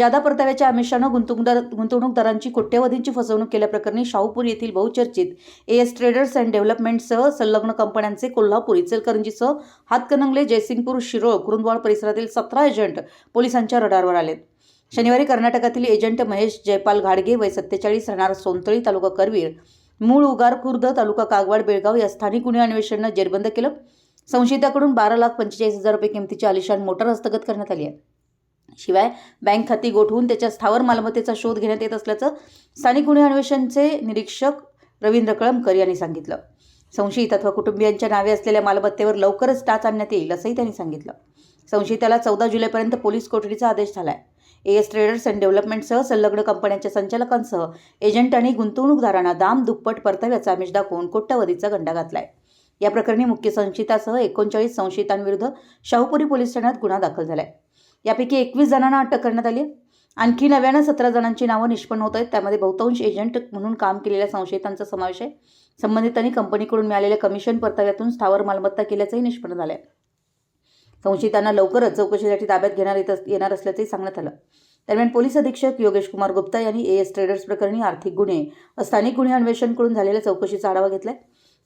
जादा परताव्याच्या आमिषानं गुंतवणूकदार गुंतवणूकदारांची कोट्यवधींची फसवणूक केल्याप्रकरणी शाहूपूर येथील बहुचर्चित एस ट्रेडर्स अँड डेव्हलपमेंटसह संलग्न कंपन्यांचे कोल्हापूर इचलकरंजीसह हातकणंगले जयसिंगपूर शिरोळ कुरुंदवाड परिसरातील सतरा एजंट पोलिसांच्या रडारवर आलेत. शनिवारी कर्नाटकातील एजंट महेश जयपाल घाडगे वय सत्तेचाळीस राहणार सोनतळी तालुका करवीर मूळ उगार खुर्द तालुका कागवाड बेळगाव या स्थानिक गुन्हे अन्वेषणनं जेरबंद केलं. संशयिताकडून बारा लाख पंचेचाळीस हजार रुपये किमतीची आलिशान मोटार हस्तगत करण्यात आली आहे. शिवाय बँक खाती गोठवून त्याच्या स्थावर मालमत्तेचा शोध घेण्यात येत असल्याचं स्थानिक गुन्हे अन्वेषणचे निरीक्षक रवींद्र कळमकर यांनी सांगितलं. संशयित अथवा कुटुंबियांच्या नावे असलेल्या मालमत्तेवर लवकरच टाच आणण्यात येईल असंही त्यांनी सांगितलं. संशयिताला चौदा जुलैपर्यंत पोलीस कोठडीचा आदेश झाला आहे ए एस ट्रेडर्स अँड डेव्हलपमेंटसह संलग्न कंपन्यांच्या संचालकांसह एजंट आणि गुंतवणूकदारांना दाम दुप्पट परताव्याचा आमिष दाखवून कोट्यवधीचा गंडा घातलाय. या प्रकरणी मुख्य संशयितासह एकोणचाळीस संशयितांविरुद्ध शाहूपुरी पोलीस ठाण्यात गुन्हा दाखल झाला आहे यापैकी एकवीस जणांना अटक करण्यात आली आणखी नव्यानं सतरा जणांची नावं निष्पन्न होत आहेत. त्यामध्ये बहुतांश एजंट म्हणून काम केलेल्या संशयितांचा समावेश आहे. संबंधितांनी कंपनीकडून मिळालेल्या कमिशन परताव्यातून स्थावर मालमत्ता केल्याचंही निष्पन्न झालं आहे संशयितांना लवकरच चौकशीसाठी ताब्यात घेणार येत येणार असल्याचंही सांगण्यात आलं. दरम्यान पोलीस अधीक्षक योगेश कुमार गुप्ता यांनी ए एस ट्रेडर्स प्रकरणी आर्थिक गुन्हे स्थानिक गुन्हे अन्वेषणकडून झालेल्या चौकशीचा आढावा घेतलाय.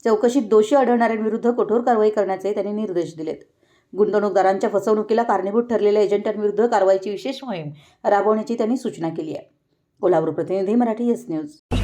चौकशीत दोषी आढळणाऱ्यांविरुद्ध कठोर कारवाई करण्याचे त्यांनी निर्देश दिलेत. गुंतवणूकदारांच्या फसवणुकीला कारणीभूत ठरलेल्या एजंटांविरुद्ध कारवाईची विशेष मोहीम राबवण्याची त्यांनी सूचना केली आहे. कोल्हापूर प्रतिनिधी मराठी एस न्यूज.